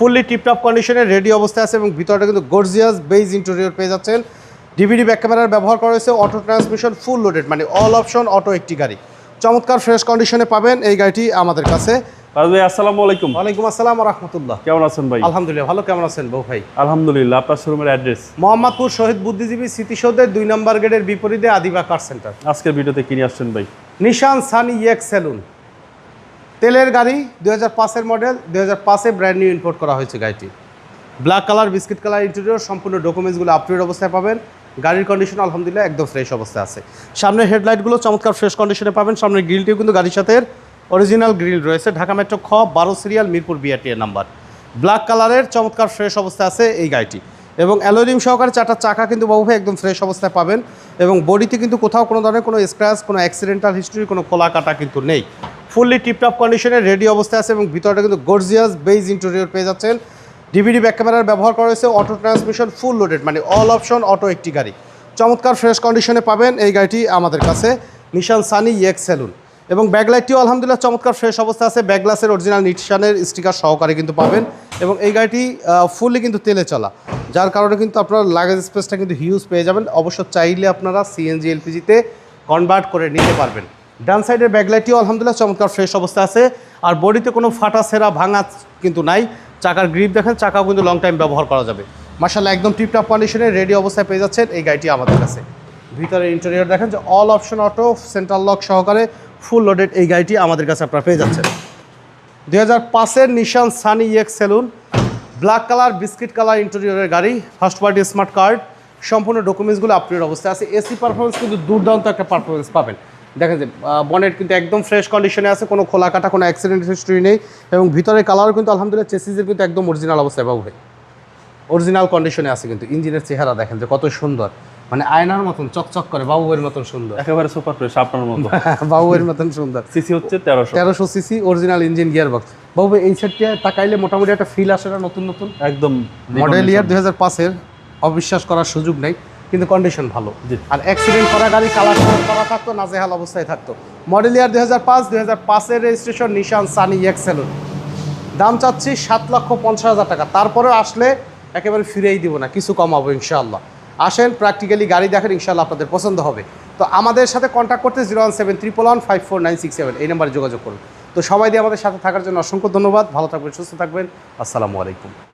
Fully tiptop কন্ডিশনে ready অবস্থায় আছে এবং ভিতরটা কিন্তু গর্জিয়াস বেজ ইন্টেরিয়র পেয়ে যাচ্ছেন। ডিভিডি ব্যাক ক্যামেরার ব্যবহার করা হয়েছে অটো ট্রান্সমিশন ফুল লোডেড মানে অল অপশন অটো একটি গাড়ি। চমৎকার ফ্রেশ কন্ডিশনে পাবেন এই গাড়িটি আমাদের কাছে। ভাই আসসালামু আলাইকুম। ওয়ালাইকুম আসসালাম রহমতুল্লাহ। কেমন আছেন ভাই? আলহামদুলিল্লাহ ভালো। কেমন আছেন বউ ভাই? আলহামদুলিল্লাহ আপনার শোরুমের অ্যাড্রেস মোহাম্মদপুর শহীদ বুদ্ধিজীবী স্মৃতিসৌধের দুই নম্বর গেটের বিপরীতে আদিবা কার সেন্টার আজকের ভিডিওতে কিনে আসছেন ভাই? নিশান সানি ইয়েক সেলুন তেলের গাড়ি দুই হাজার পাঁচের মডেল দুই হাজার পাঁচে ব্র্যান্ড নিউ ইম্পোর্ট করা হয়েছে গাড়িটি। Black colour biscuit colour interior সম্পূর্ণ ডকুমেন্টসগুলো আপডেট অবস্থায় পাবেন। গাড়ির কন্ডিশন আলহামদুলিল্লাহ একদম ফ্রেশ অবস্থায় আছে। সামনের হেডলাইটগুলো চমৎকার ফ্রেশ কন্ডিশনে পাবেন। সামনের গ্রিলটিও কিন্তু গাড়ির সাথে অরিজিনাল গ্রিল রয়েছে। ঢাকা মেট্রো খ, বারো সিরিয়াল মিরপুর বিআরটিএর নাম্বার ব্ল্যাক কালারের চমৎকার ফ্রেশ অবস্থায় আছে এই গাড়িটি। এবং অ্যালোরিম সহকারে চারটা চাকা কিন্তু বাবু ভাই একদম ফ্রেশ অবস্থায় পাবেন। এবং বডিতে কিন্তু কোথাও কোনো ধরনের কোনো স্ক্র্যাচ কোনো অ্যাক্সিডেন্টাল হিস্ট্রি কোনো খোলা কাটা কিন্তু নেই। ফুললি টিপটপ কন্ডিশনে রেডি অবস্থায় আছে এবং ভিতরটা কিন্তু গর্জিয়াস বেজ ইন্টেরিয়র পেয়ে যাচ্ছেন। ডিভিডি ব্যাক ক্যামেরার ব্যবহার করা হয়েছে অটো ট্রান্সমিশন ফুল লোডেড মানে অল অপশন অটো একটি গাড়ি। চমৎকার ফ্রেশ কন্ডিশনে পাবেন এই গাড়িটি আমাদের কাছে নিশান সানি ইয়েক সেলুন এবং ব্যাকলাইটটিও আলহামদুলিল্লাহ চমৎকার ফ্রেশ অবস্থা আছে ব্যাকগ্লাসের অরিজিনাল নিশানের স্টিকার সহকারে কিন্তু পাবেন। এবং এই গাড়িটি ফুললি কিন্তু তেলে চলা। যার কারণে কিন্তু আপনার লাগেজ স্পেসটা কিন্তু হিউজ পেয়ে যাবেন। অবশ্য চাইলে আপনারা সিএনজি এলপিজিতে কনভার্ট করে নিতে পারবেন। ডান সাইডের ব্যাকলাইটটিও আলহামদুলিল্লাহ চমৎকার ফ্রেশ অবস্থা আছে। আর বডিতে কোনো ফাটা, সেরা, ভাঙা কিন্তু নাই। চাকার গ্রিপ দেখেন, চাকাও কিন্তু লং টাইম ব্যবহার করা যাবে। মার্শাল্লাহ একদম টিপটপ কন্ডিশনে রেডি অবস্থায় পেয়ে যাচ্ছেন এই গাড়িটি আমাদের কাছে। ভিতরে ইন্টেরিয়র দেখেন যে all option auto central lock সহকারে ফুল লোডেড এই গাড়িটি আমাদের কাছে আপনারা পেয়ে যাচ্ছেন। দুই হাজার পাঁচের Nissan Sunny ইয়েক saloon black colour biscuit colour ইন্টেরিয়রের গাড়ি ফার্স্ট পার্টি স্মার্ট কার্ড সম্পূর্ণ ডকুমেন্টসগুলো আপডেট অবস্থায় আছে। এসি পারফরমেন্স কিন্তু দুর্দান্ত একটা পারফরমেন্স পাবেন। দেখেন যে বনেট কিন্তু একদম ফ্রেশ কন্ডিশনে আছে কোনো খোলা কাটা কোনো অ্যাক্সিডেন্ট হিস্ট্রি নেই এবং ভিতরের কালারও কিন্তু আলহামদুলিল্লাহ চেসিসের কিন্তু একদম অরিজিনাল অবস্থায় বাবু ভাই। অরিজিনাল কন্ডিশনে আছে কিন্তু ইঞ্জিনের চেহারা দেখেন যে কত সুন্দর। মানে আয়নার মতন চকচক করে বাবুয়ের মতন সুন্দর। একেবারে সুপার ফ্রেশ আপনার মতো। বাবুয়ের মতন সুন্দর। সিসি হচ্ছে তেরোশো। তেরোশো CC original engine gear box বাবু ভাই, এই সেটটা তাকাইলে মোটামুটি একটা ফিল আসে না নতুন নতুন? একদম মডেল ইয়ার দুই হাজার পাঁচের অবিশ্বাস করার সুযোগ নেই। কিন্তু কন্ডিশন ভালো। আর অ্যাক্সিডেন্ট করা গাড়ি কালার করা থাকতো নাজেহাল অবস্থায় থাকতো। মডেল ইয়ার দুই হাজার পাঁচ দুই হাজার পাঁচের রেজিস্ট্রেশন নিশান সানি এক্সেলুন দাম চাচ্ছি সাত লক্ষ পঞ্চাশ হাজার টাকা। তারপরে আসলে একেবারে ফিরেই দিব না কিছু কমাবো ইনশাআল্লাহ। আসেন প্র্যাকটিক্যালি গাড়ি দেখেন ইনশাআল্লাহ আপনাদের পছন্দ হবে। তো আমাদের সাথে কন্ট্যাক্ট করতে zero one seven triple one five four nine six seven এই নাম্বারে যোগাযোগ করুন। তো সবাই দিয়ে আমাদের সাথে থাকার জন্য অসংখ্য ধন্যবাদ। ভালো থাকবেন সুস্থ থাকবেন। আসসালামু আলাইকুম।